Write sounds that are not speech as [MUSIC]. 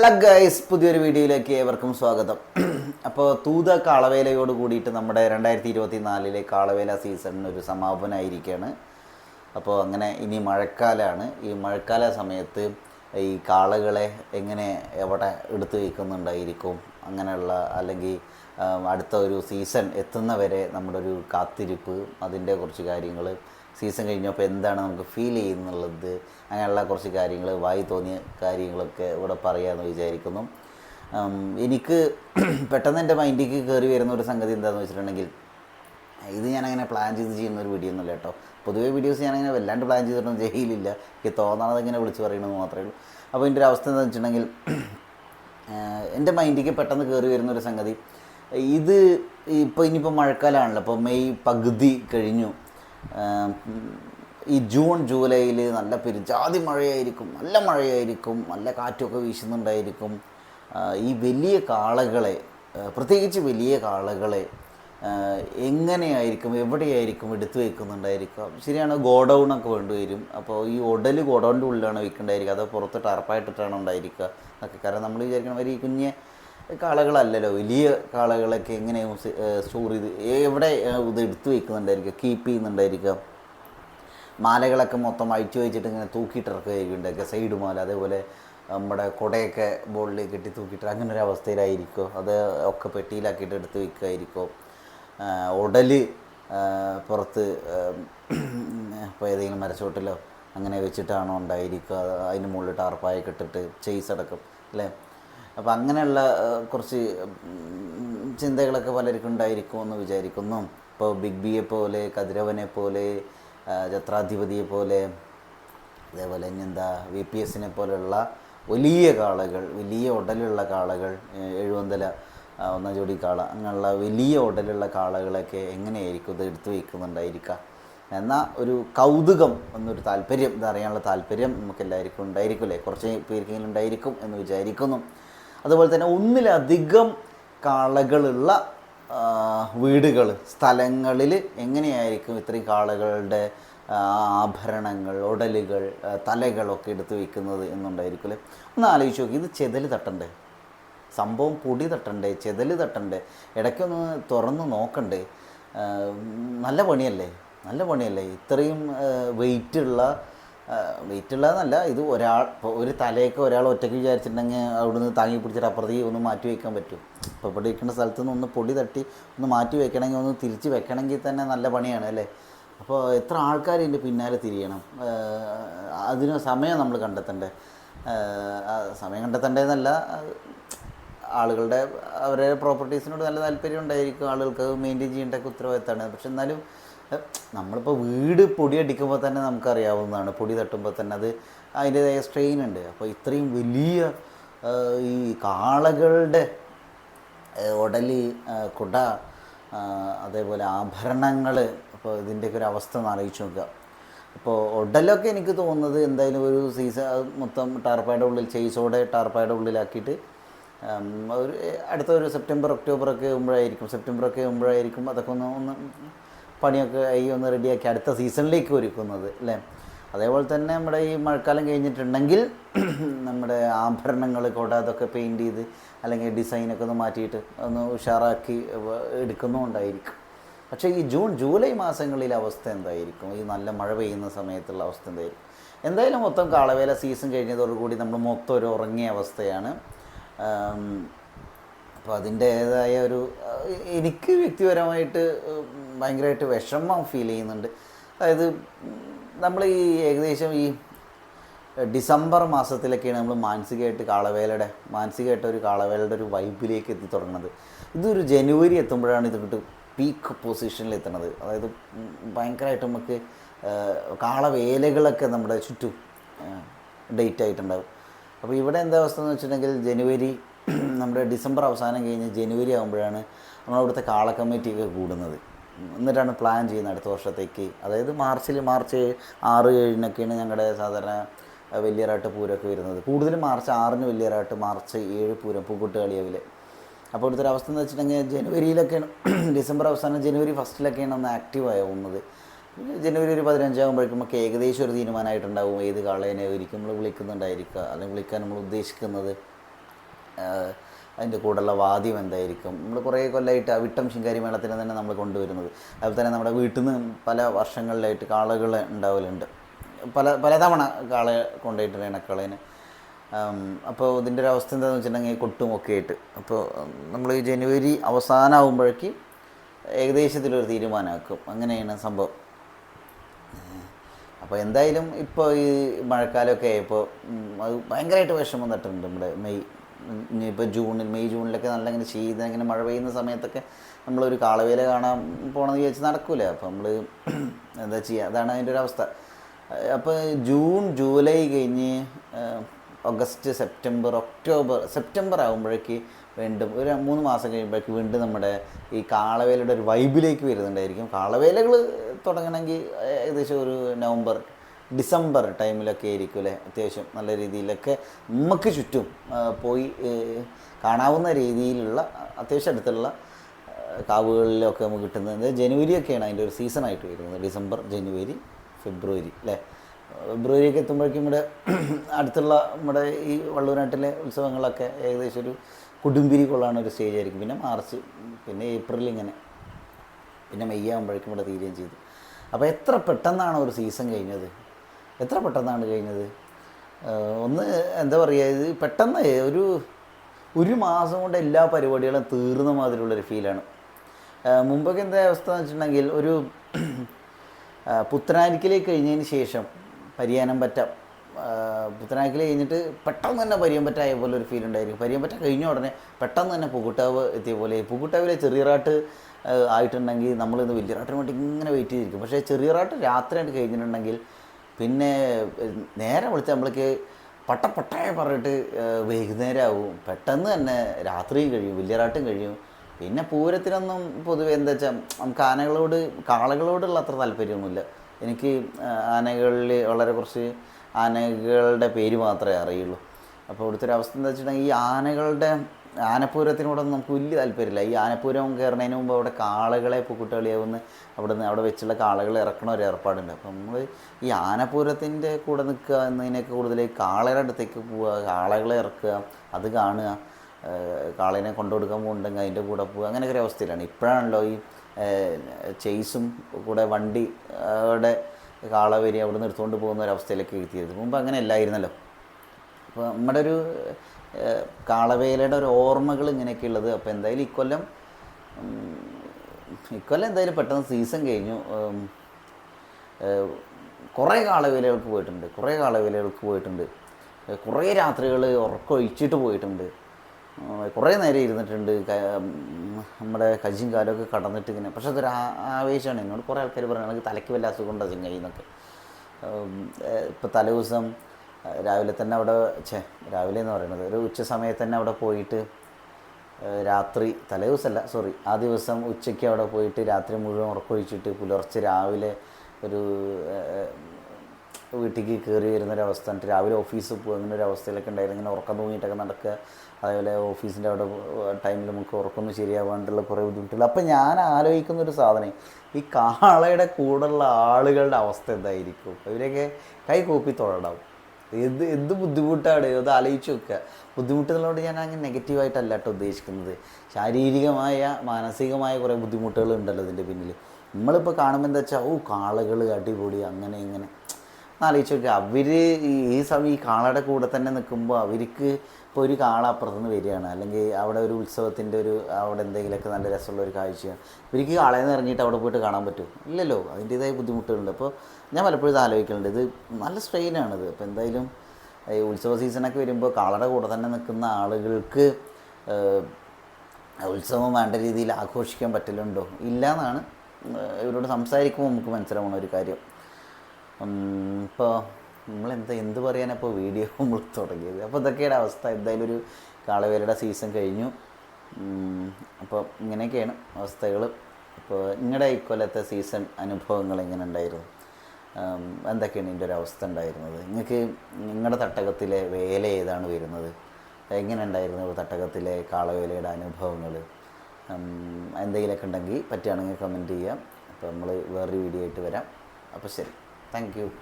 Hello guys പുതിയൊരു വീഡിയോയിലേക്ക് ഏവർക്കും സ്വാഗതം. അപ്പോൾ തൂത കാളവേലയോട് കൂടിയിട്ട് നമ്മുടെ രണ്ടായിരത്തി ഇരുപത്തി നാലിലെ കാളവേല സീസണിന് ഒരു സമാപനമായിരിക്കുകയാണ് അപ്പോൾ അങ്ങനെ ഇനി മഴക്കാലമാണ് ഈ മഴക്കാല സമയത്ത് ഈ കാളകളെ എങ്ങനെ എവിടെ എടുത്തു വയ്ക്കുന്നുണ്ടായിരിക്കും അങ്ങനെയുള്ള അല്ലെങ്കിൽ അടുത്ത ഒരു സീസൺ എത്തുന്നവരെ നമ്മുടെ ഒരു കാത്തിരിപ്പ് അതിന്റെ കുറച്ച് കാര്യങ്ങൾ സീസൺ കഴിഞ്ഞപ്പോൾ എന്താണ് നമുക്ക് ഫീൽ ചെയ്യുന്നുള്ളത്? അങ്ങനെയുള്ള കുറച്ച് കാര്യങ്ങൾ വായി തോന്നിയ കാര്യങ്ങളൊക്കെ ഇവിടെ പറയാമെന്ന് വിചാരിക്കുന്നു. എനിക്ക് പെട്ടെന്ന് എന്റെ മൈൻഡിലേക്ക് കയറി വരുന്ന ഒരു സംഗതി എന്താണെന്ന് വെച്ചിട്ടുണ്ടെങ്കിൽ ഇത് ഞാനങ്ങനെ പ്ലാൻ ചെയ്ത് ചെയ്യുന്ന ഒരു വീഡിയോ ഒന്നുമില്ല കേട്ടോ. പൊതുവേ വീഡിയോസ് ഞാനങ്ങനെ വല്ലാണ്ട് പ്ലാൻ ചെയ്തിട്ടൊന്നും ചെയ്യലില്ല. എനിക്ക് തോന്നണത് ഇങ്ങനെ വിളിച്ച് പറയണമെന്ന് മാത്രമേ ഉള്ളൂ. അപ്പോൾ എന്റെ ഒരു അവസ്ഥ എന്താണെന്ന് വെച്ചിട്ടുണ്ടെങ്കിൽ എന്റെ മൈൻഡിലേക്ക് പെട്ടെന്ന് കയറി വരുന്ന ഒരു സംഗതി ഇത് ഇപ്പോൾ ഇനിയിപ്പോൾ മഴക്കാലമാണല്ലോ അപ്പോൾ മെയ് പകുതി കഴിഞ്ഞു. ഈ ജൂൺ ജൂലൈയിൽ നല്ല പെരുജാതി മഴയായിരിക്കും നല്ല മഴയായിരിക്കും നല്ല കാറ്റൊക്കെ വീശുന്നുണ്ടായിരിക്കും. ഈ വലിയ കാളകളെ പ്രത്യേകിച്ച് വലിയ കാളകളെ എങ്ങനെയായിരിക്കും എവിടെയായിരിക്കും എടുത്തു വെക്കുന്നുണ്ടായിരിക്കുക ശരിയാണ് ഗോഡൗണൊക്കെ വേണ്ടിവരും വേണ്ടി വരും. അപ്പോൾ ഈ ഉടൽ ഗോഡൗണിന്റെ ഉള്ളിലാണ് വെക്കേണ്ടായിരിക്കുക. അതോ പുറത്ത് ടർപ്പായിട്ടിട്ടാണ് ഉണ്ടായിരിക്കുക. എന്നൊക്കെ കാരണം നമ്മൾ വിചാരിക്കണ മാതിരി ഈ കുഞ്ഞ് കാളകളല്ലല്ലോ. വലിയ കാളകളൊക്കെ എങ്ങനെ സ്റ്റോർ ചെയ്ത് എവിടെ ഇത് എടുത്തു വെക്കുന്നുണ്ടായിരിക്കുക കീപ്പ് ചെയ്യുന്നുണ്ടായിരിക്കുക മാലകളൊക്കെ മൊത്തം അഴിച്ചു വെച്ചിട്ട് ഇങ്ങനെ തൂക്കിയിട്ടിറക്കുകയായിരിക്കും ഉണ്ടാക്കുക സൈഡ് മാല അതേപോലെ നമ്മുടെ കുടയൊക്കെ ബോളിൽ കെട്ടി തൂക്കിയിട്ട് അങ്ങനെ ഒരു അവസ്ഥയിലായിരിക്കും അത് ഒക്കെ പെട്ടിയിലാക്കിയിട്ട് എടുത്ത് വെക്കുമായിരിക്കും ഉടൽ പുറത്ത് ഇപ്പോൾ ഏതെങ്കിലും മരച്ചോട്ടിലോ അങ്ങനെ വെച്ചിട്ടാണോ ഉണ്ടായിരിക്കുക? അത് അതിന് മുകളിൽ ടാർപ്പായ കെട്ടിട്ട് ചെയ്സ് അടക്കം അല്ലേ? അപ്പോൾ അങ്ങനെയുള്ള കുറച്ച് ചിന്തകളൊക്കെ പലർക്കും ഉണ്ടായിരിക്കുമെന്ന് വിചാരിക്കുന്നു. ഇപ്പോൾ ബിഗ് ബിയെ പോലെ കതിരവനെ പോലെ ജത്രാധിപതിയെ പോലെ അതേപോലെ ഇനി എന്താ വി പി എസിനെ പോലെയുള്ള വലിയ കാളകൾ വലിയ ഉടലുള്ള കാളകൾ എഴുപന്തല ഒന്നാം ജോഡി കാള അങ്ങനെയുള്ള വലിയ ഉടലുള്ള കാളകളൊക്കെ എങ്ങനെയായിരിക്കും ഇത് എടുത്തു വയ്ക്കുന്നുണ്ടായിരിക്കുക എന്ന ഒരു കൗതുകം എന്നൊരു താല്പര്യം ഇത് അറിയാനുള്ള താല്പര്യം നമുക്ക് എല്ലാവർക്കും ഉണ്ടായിരിക്കില്ലേ കുറച്ച് പേർക്കെങ്കിലും ഉണ്ടായിരിക്കും എന്ന് വിചാരിക്കുന്നു. അതുപോലെ തന്നെ ഒന്നിലധികം കാളകളുള്ള വീടുകൾ സ്ഥലങ്ങളിൽ എങ്ങനെയായിരിക്കും ഇത്രയും കാളകളുടെ ആഭരണങ്ങൾ ഉടലുകൾ തലകളൊക്കെ എടുത്ത് വെക്കുന്നത് എന്നുണ്ടായിരിക്കും അല്ലേ? ഒന്ന് ആലോചിച്ച് നോക്കി ഇത് ചെതൽ തട്ടണ്ടേ? സംഭവം പൊടി തട്ടണ്ടേ? ചെതൽ തട്ടണ്ടേ? ഇടയ്ക്കൊന്ന് തുറന്ന് നോക്കണ്ടേ? നല്ല പണിയല്ലേ? നല്ല പണിയല്ലേ? ഇത്രയും വെയിറ്റുള്ള വെയിറ്റ് ഉള്ളതെന്നല്ല ഇത് ഒരാൾ ഇപ്പോൾ ഒരു തലയൊക്കെ ഒരാൾ ഒറ്റയ്ക്ക് വിചാരിച്ചിട്ടുണ്ടെങ്കിൽ അവിടുന്ന് താങ്ങി പിടിച്ചിട്ട് അപ്പുറത്തേക്ക് ഒന്ന് മാറ്റി വയ്ക്കാൻ പറ്റും. ഇപ്പോൾ ഇവിടെ ഇരിക്കുന്ന സ്ഥലത്ത് നിന്ന് ഒന്ന് പൊടി തട്ടി ഒന്ന് മാറ്റി വെക്കണമെങ്കിൽ ഒന്ന് തിരിച്ച് വെക്കണമെങ്കിൽ തന്നെ നല്ല പണിയാണ് അല്ലേ? അപ്പോൾ എത്ര ആൾക്കാർ ഇതിന്റെ പിന്നാലെ തിരിയണം? അതിന് സമയം നമ്മൾ കണ്ടെത്തണ്ടേ? സമയം കണ്ടെത്തേണ്ടതെന്നല്ല ആളുകളുടെ അവരെ പ്രോപ്പർട്ടീസിനോട് നല്ല താല്പര്യം ഉണ്ടായിരിക്കും. ആളുകൾക്ക് മെയിന്റെയിൻ ചെയ്യേണ്ട ഉത്തരവാദിത്തമാണ്. പക്ഷെ എന്നാലും നമ്മളിപ്പോൾ വീട് പൊടി അടിക്കുമ്പോൾ തന്നെ നമുക്കറിയാവുന്നതാണ്. പൊടി തട്ടുമ്പോൾ തന്നെ അത് അതിന്റെതായ സ്ട്രെയിൻ ഉണ്ട്. അപ്പോൾ ഇത്രയും വലിയ ഈ കാളകളുടെ ഉടലി കുട അതേപോലെ ആഭരണങ്ങൾ അപ്പോൾ ഇതിന്റെയൊക്കെ ഒരു അവസ്ഥ ഒന്ന് ആലോചിച്ച് നോക്കുക. അപ്പോൾ ഉടലൊക്കെ എനിക്ക് തോന്നുന്നത് എന്തായാലും ഒരു സീസൺ മൊത്തം ടാർപ്പായുടെ ഉള്ളിൽ ചെയ്സോടെ ടാർപ്പായുടെ ഉള്ളിലാക്കിയിട്ട് ഒരു അടുത്ത ഒരു സെപ്റ്റംബർ ഒക്ടോബർ ഒക്കെ ആകുമ്പോഴായിരിക്കും സെപ്റ്റംബർ ഒക്കെ ആകുമ്പോഴായിരിക്കും അതൊക്കെ ഒന്ന് ഒന്ന് പണിയൊക്കെ ആയി ഒന്ന് റെഡിയാക്കി അടുത്ത സീസണിലേക്ക് ഒരുക്കുന്നത് അല്ലേ? അതേപോലെ തന്നെ നമ്മുടെ ഈ മഴക്കാലം കഴിഞ്ഞിട്ടുണ്ടെങ്കിൽ [CLEARS THROAT] നമ്മുടെ ആഭരണങ്ങൾ കൂടെ അതൊക്കെ പെയിന്റ് ചെയ്ത് അല്ലെങ്കിൽ ഡിസൈനൊക്കെ ഒന്ന് മാറ്റിയിട്ട് ഒന്ന് ഉഷാറാക്കി എടുക്കുന്നുണ്ടായിരിക്കും പക്ഷേ ഈ ജൂൺ ജൂലൈ മാസങ്ങളിലെ അവസ്ഥ എന്തായിരിക്കും? ഈ നല്ല മഴ പെയ്യുന്ന സമയത്തുള്ള അവസ്ഥ എന്തായിരിക്കും? എന്തായാലും മൊത്തം കാളവേല സീസൺ കഴിഞ്ഞതോടുകൂടി നമ്മൾ മൊത്തം ഒരു ഉറങ്ങിയ അവസ്ഥയാണ്. അപ്പോൾ അതിന്റേതായ ഒരു എനിക്ക് വ്യക്തിപരമായിട്ട് ഭയങ്കരമായിട്ട് വിഷമം ഫീൽ ചെയ്യുന്നുണ്ട്. അതായത് നമ്മൾ ഈ ഏകദേശം ഈ ഡിസംബർ മാസത്തിലൊക്കെയാണ് നമ്മൾ മാനസികമായിട്ട് കാളവേലയുടെ മാനസികമായിട്ട് ഒരു കാളവേലയുടെ ഒരു വൈബിലേക്ക് എത്തി തുടങ്ങുന്നത്. ഇതൊരു ജനുവരി എത്തുമ്പോഴാണ് ഇത് കിട്ടും പീക്ക് പൊസിഷനിൽ എത്തുന്നത്. അതായത് ഭയങ്കരമായിട്ട് നമുക്ക് കാളവേലകളൊക്കെ നമ്മുടെ ചുറ്റും ഡേറ്റ് ആയിട്ടുണ്ടാവും. അപ്പോൾ ഇവിടെ എന്താ അവസ്ഥ എന്ന് വെച്ചിട്ടുണ്ടെങ്കിൽ ജനുവരി നമ്മുടെ ഡിസംബർ അവസാനം കഴിഞ്ഞ് ജനുവരി ആകുമ്പോഴാണ് നമ്മളവിടുത്തെ കാള കമ്മിറ്റിയൊക്കെ കൂടുന്നത്. എന്നിട്ടാണ് പ്ലാൻ ചെയ്യുന്നത് അടുത്ത വർഷത്തേക്ക്. അതായത് മാർച്ചിൽ മാർച്ച് ആറ് ഏഴിനൊക്കെയാണ് ഞങ്ങളുടെ സാധാരണ വലിയറാട്ട് പൂരമൊക്കെ വരുന്നത്. കൂടുതലും മാർച്ച് ആറിന് വലിയറാട്ട് മാർച്ച് ഏഴ് പൂരം പൂക്കുട്ട് കളിയാവിലെ അപ്പോൾ ഇവിടുത്തെ അവസ്ഥ എന്ന് വെച്ചിട്ടുണ്ടെങ്കിൽ ജനുവരിയിലൊക്കെയാണ് ഡിസംബർ അവസാനം ജനുവരി ഫസ്റ്റിലൊക്കെയാണ് ഒന്ന് ആക്റ്റീവ് ആവുന്നത്. ജനുവരി ഒരു പതിനഞ്ചാകുമ്പോഴേക്കും നമുക്ക് ഏകദേശം ഒരു തീരുമാനമായിട്ടുണ്ടാവും. ഏത് കാളേനെ ഒരിക്കും നമ്മൾ വിളിക്കുന്നുണ്ടായിരിക്കുക അല്ലെങ്കിൽ വിളിക്കാൻ നമ്മൾ ഉദ്ദേശിക്കുന്നത് അതിന്റെ കൂടെയുള്ള വാദ്യം എന്തായിരിക്കും. നമ്മൾ കുറേ കൊല്ലമായിട്ട് അവിട്ടം ശിങ്കാരി മേളത്തിന് തന്നെ നമ്മൾ കൊണ്ടുവരുന്നത്. അതുപോലെ തന്നെ നമ്മുടെ വീട്ടിൽ നിന്ന് പല വർഷങ്ങളിലായിട്ട് കാളകൾ ഉണ്ടാവലുണ്ട്. പല പലതവണ കാളയെ കൊണ്ടുപോയിട്ടുണ്ട് ഇണക്കളേനെ. അപ്പോൾ ഇതിന്റെ ഒരു അവസ്ഥ എന്താണെന്ന് വെച്ചിട്ടുണ്ടെങ്കിൽ കൊട്ടും ഒക്കെ ആയിട്ട് അപ്പോൾ നമ്മൾ ഈ ജനുവരി അവസാനമാകുമ്പോഴേക്ക് ഏകദേശത്തിലൊരു തീരുമാനമാക്കും. അങ്ങനെയാണ് സംഭവം. അപ്പോൾ എന്തായാലും ഇപ്പോൾ ഈ മഴക്കാലമൊക്കെ ആയപ്പോൾ അത് ഭയങ്കരമായിട്ട് വിഷമം നട്ടിട്ടുണ്ട് നമ്മുടെ മെയ് ഇനിയിപ്പോൾ ജൂണിൽ മെയ് ജൂണിലൊക്കെ നല്ല ഇങ്ങനെ ചെയ്ത് ഇങ്ങനെ മഴ പെയ്യുന്ന സമയത്തൊക്കെ നമ്മളൊരു കാളവേല കാണാൻ പോകണമെന്ന് വിചാരിച്ച് നടക്കൂല. അപ്പോൾ നമ്മൾ [CLEARS THROAT] എന്താ ചെയ്യുക അതാണ് അതിന്റെ ഒരു അവസ്ഥ. അപ്പോൾ ജൂൺ ജൂലൈ കഴിഞ്ഞ് ഓഗസ്റ്റ് സെപ്റ്റംബർ ഒക്ടോബർ സെപ്റ്റംബർ ആകുമ്പോഴേക്ക് വീണ്ടും ഒരു മൂന്ന് മാസം കഴിയുമ്പോഴേക്ക് വീണ്ടും നമ്മുടെ ഈ കാളവേലയുടെ ഒരു വൈബിലേക്ക് വരുന്നുണ്ടായിരിക്കും. കാളവേലകൾ തുടങ്ങണമെങ്കിൽ ഏകദേശം ഒരു നവംബർ ഡിസംബർ ടൈമിലൊക്കെ ആയിരിക്കും അല്ലേ? അത്യാവശ്യം നല്ല രീതിയിലൊക്കെ നമുക്ക് ചുറ്റും പോയി കാണാവുന്ന രീതിയിലുള്ള അത്യാവശ്യം അടുത്തുള്ള കാവുകളിലൊക്കെ നമുക്ക് കിട്ടുന്നത്. ജനുവരിയൊക്കെയാണ് അതിന്റെ ഒരു സീസണായിട്ട് വരുന്നത്. ഡിസംബർ ജനുവരി ഫെബ്രുവരി അല്ലേ? ഫെബ്രുവരിയൊക്കെ എത്തുമ്പോഴേക്കും ഇവിടെ [CLEARS THROAT] അടുത്തുള്ള നമ്മുടെ ഈ വള്ളൂരാട്ടിലെ ഉത്സവങ്ങളൊക്കെ ഏകദേശം ഒരു കുടുംബിരി കൊള്ളാണ് ഒരു സ്റ്റേജ് ആയിരിക്കും. പിന്നെ മാർച്ച് പിന്നെ ഏപ്രിൽ ഇങ്ങനെ. പിന്നെ മെയ് ആകുമ്പോഴേക്കും ഇവിടെ തീരുകയും ചെയ്തു. അപ്പോൾ എത്ര പെട്ടെന്നാണ് ഒരു സീസൺ കഴിഞ്ഞത്? എത്ര പെട്ടെന്നാണ് കഴിഞ്ഞത്? ഒന്ന് എന്താ പറയുക ഇത് പെട്ടെന്ന് ഒരു ഒരു മാസം കൊണ്ട് എല്ലാ പരിപാടികളും തീർന്ന മാതിരിയുള്ളൊരു ഫീലാണ് മുമ്പൊക്കെ എന്താ അവസ്ഥ എന്ന് വെച്ചിട്ടുണ്ടെങ്കിൽ ഒരു പുത്തനാരിക്കലേക്ക് കഴിഞ്ഞതിന് ശേഷം പരിയാനം പറ്റാം. പുത്തനാരിക്കൽ കഴിഞ്ഞിട്ട് പെട്ടെന്ന് തന്നെ പരിയമ്പറ്റായ പോലെ ഒരു ഫീൽ ഉണ്ടായിരിക്കും പരിയമ്പറ്റ കഴിഞ്ഞ ഉടനെ പെട്ടെന്ന് തന്നെ പുകുട്ടാവ് എത്തിയ പോലെ. പുകുട്ടാവിലെ ചെറിയറാട്ട് ആയിട്ടുണ്ടെങ്കിൽ നമ്മളിന്ന് വലിയറാട്ടിന് വേണ്ടി ഇങ്ങനെ വെയിറ്റ് ചെയ്തിരിക്കും. പക്ഷേ ചെറിയ ചെറിയറാട്ട് രാത്രിയായിട്ട് കഴിഞ്ഞിട്ടുണ്ടെങ്കിൽ പിന്നെ നേരെ വിളിച്ച് നമ്മൾക്ക് പട്ടപ്പട്ടയെ പറഞ്ഞിട്ട് വൈകുന്നേരമാവും പെട്ടെന്ന് തന്നെ രാത്രിയും കഴിയും വലിയറാട്ടും കഴിയും. പിന്നെ പൂരത്തിനൊന്നും പൊതുവെ എന്താ വെച്ചാൽ നമുക്ക് ആനകളോട് കാളകളോടുള്ള അത്ര താല്പര്യമൊന്നുമില്ല. എനിക്ക് ആനകളിൽ വളരെ കുറച്ച് ആനകളുടെ പേര് മാത്രമേ അറിയുള്ളൂ. അപ്പോൾ ഇവിടുത്തെ ഒരു അവസ്ഥ എന്താ വെച്ചിട്ടുണ്ടെങ്കിൽ ഈ ആനകളുടെ ആനപ്പൂരത്തിനോടൊന്നും നമുക്ക് വലിയ താല്പര്യമില്ല. ഈ ആനപ്പൂരം കയറുന്നതിന് മുമ്പ് അവിടെ കാളകളെ പൂക്കുട്ടളിയാവുന്ന അവിടെ നിന്ന് അവിടെ വെച്ചുള്ള കാളകളെ ഇറക്കണ ഒരു ഏർപ്പാടുണ്ട്. അപ്പം നമ്മൾ ഈ ആനപ്പൂരത്തിന്റെ കൂടെ നിൽക്കുക എന്നതിനൊക്കെ കൂടുതൽ കാളയുടെ അടുത്തേക്ക് പോവുക കാളകളെ ഇറക്കുക അത് കാണുക കാളേനെ കൊണ്ടുകൊടുക്കാൻ പോകുന്നുണ്ടെങ്കിൽ അതിന്റെ കൂടെ പോവുക അങ്ങനെയൊക്കെ ഒരു അവസ്ഥയിലാണ്. ഇപ്പോഴാണല്ലോ ഈ ചെയ്സും കൂടെ വണ്ടി അവിടെ കാള വരി അവിടെ നിർത്തുകൊണ്ട് പോകുന്ന ഒരു അവസ്ഥയിലേക്ക് എത്തിയത്. മുമ്പ് അങ്ങനെ അല്ലായിരുന്നല്ലോ. അപ്പോൾ നമ്മുടെ ഒരു കാളവേലയുടെ ഒരു ഓർമ്മകൾ ഇങ്ങനെയൊക്കെ ഉള്ളത്. അപ്പോൾ എന്തായാലും ഇക്കൊല്ലം ഇക്കൊല്ലം എന്തായാലും പെട്ടെന്ന് സീസൺ കഴിഞ്ഞു. കുറേ കാളവേലകൾക്ക് പോയിട്ടുണ്ട്. കുറേ കാളവേലകൾക്ക് പോയിട്ടുണ്ട്. കുറേ രാത്രികൾ ഉറക്കൊഴിച്ചിട്ട് പോയിട്ടുണ്ട്. കുറേ നേരം ഇരുന്നിട്ടുണ്ട്. നമ്മുടെ കജിയും കാലമൊക്കെ കടന്നിട്ട് ഇങ്ങനെ. പക്ഷെ അതൊരു ആവേശമാണ്. എന്നോട് കുറേ ആൾക്കാർ പറയുന്നത് എനിക്ക് തലയ്ക്ക് വല്ല അസുഖം ഉണ്ടോ ചെങ്ങൈ എന്നൊക്കെ ഇപ്പോൾ തലേ ദിവസം രാവിലെ തന്നെ അവിടെ ഛേ രാവിലെ എന്ന് പറയുന്നത് ഒരു ഉച്ച സമയത്ത് തന്നെ അവിടെ പോയിട്ട് രാത്രി തലേ ദിവസമല്ല സോറി ആ ദിവസം ഉച്ചയ്ക്ക് അവിടെ പോയിട്ട് രാത്രി മുഴുവൻ ഉറക്കൊഴിച്ചിട്ട് പുലർച്ചെ രാവിലെ ഒരു വീട്ടിലേക്ക് കയറി വരുന്നൊരവസ്ഥ എന്നിട്ട് രാവിലെ ഓഫീസിൽ പോകുക അങ്ങനെ ഒരു അവസ്ഥയിലൊക്കെ ഉണ്ടായിരുന്നു. ഇങ്ങനെ ഉറക്കം തൂങ്ങിയിട്ടൊക്കെ നടക്കുക. അതേപോലെ ഓഫീസിന്റെ അവിടെ ടൈമിൽ നമുക്ക് ഉറക്കമൊന്നും ശരിയാവാണ്ടുള്ള കുറേ ബുദ്ധിമുട്ടുകൾ. അപ്പം ഞാൻ ആലോചിക്കുന്ന ഒരു സാധനം ഈ കാളയുടെ കൂടെയുള്ള ആളുകളുടെ അവസ്ഥ എന്തായിരിക്കും? ഇവരെയൊക്കെ കൈ കൂപ്പി തൊഴടാവും എന്ത് എന്ത് ബുദ്ധിമുട്ടാണ്? അത് ആലോചിച്ച് നോക്കുക. ബുദ്ധിമുട്ടുകളോട് ഞാൻ അങ്ങനെ നെഗറ്റീവായിട്ടല്ല കേട്ടോ ഉദ്ദേശിക്കുന്നത്. ശാരീരികമായ മാനസികമായ കുറേ ബുദ്ധിമുട്ടുകൾ ഉണ്ടല്ലോ ഇതിന്റെ പിന്നിൽ. നമ്മളിപ്പോൾ കാണുമ്പോൾ എന്താ വെച്ചാൽ ഓ കാളകൾ അടിപൊളി അങ്ങനെ ഇങ്ങനെ. ആലോചിച്ച് നോക്കുക അവർ ഈ സമയം ഈ കാളയുടെ കൂടെ തന്നെ നിൽക്കുമ്പോൾ അവർക്ക് ഇപ്പോൾ ഒരു കാള അപ്പുറത്തുനിന്ന് വരികയാണ്. അല്ലെങ്കിൽ അവിടെ ഒരു ഉത്സവത്തിന്റെ ഒരു അവിടെ എന്തെങ്കിലുമൊക്കെ നല്ല രസമുള്ള ഒരു കാഴ്ചയാണ്. ഇവർക്ക് കാളയിൽ നിന്ന് ഇറങ്ങിയിട്ട് അവിടെ പോയിട്ട് കാണാൻ പറ്റും ഇല്ലല്ലോ. അതിന്റേതായ ബുദ്ധിമുട്ടുകളുണ്ട്. അപ്പോൾ ഞാൻ പലപ്പോഴും ഇത് ഇത് നല്ല സ്ട്രെയിനാണിത് അപ്പോൾ എന്തായാലും ഈ ഉത്സവ സീസണൊക്കെ വരുമ്പോൾ കാളയുടെ കൂടെ തന്നെ നിൽക്കുന്ന ആളുകൾക്ക് ഉത്സവം വേണ്ട രീതിയിൽ ആഘോഷിക്കാൻ പറ്റലുണ്ടോ? ഇല്ല എന്നാണ് ഇവരോട് സംസാരിക്കുമ്പോൾ നമുക്ക് മനസ്സിലാവുന്ന ഒരു കാര്യം. ഇപ്പോൾ നമ്മളെന്താ എന്ത് പറയാനപ്പോൾ വീഡിയോ നമ്മൾ തുടങ്ങിയത്? അപ്പോൾ ഇതൊക്കെയാണ് അവസ്ഥ. എന്തായാലും ഒരു കാളവേലയുടെ സീസൺ കഴിഞ്ഞു. അപ്പോൾ ഇങ്ങനെയൊക്കെയാണ് അവസ്ഥകൾ അപ്പോൾ നിങ്ങളുടെ ഇക്കൊല്ലത്തെ സീസൺ അനുഭവങ്ങൾ എങ്ങനെ ഉണ്ടായിരുന്നു? എന്തൊക്കെയാണ് ഇതിന്റെ ഒരു അവസ്ഥ ഉണ്ടായിരുന്നത്? നിങ്ങൾക്ക് നിങ്ങളുടെ തട്ടകത്തിലെ വേല ഏതാണ് വരുന്നത്? എങ്ങനെ ഉണ്ടായിരുന്നു തട്ടകത്തിലെ കാളവേലയുടെ അനുഭവങ്ങൾ എന്തെങ്കിലുമൊക്കെ ഉണ്ടെങ്കിൽ പറ്റുകയാണെങ്കിൽ കമന്റ് ചെയ്യാം. അപ്പോൾ നമ്മൾ വേറൊരു വീഡിയോ ആയിട്ട് വരാം. അപ്പോൾ ശരി. Thank you.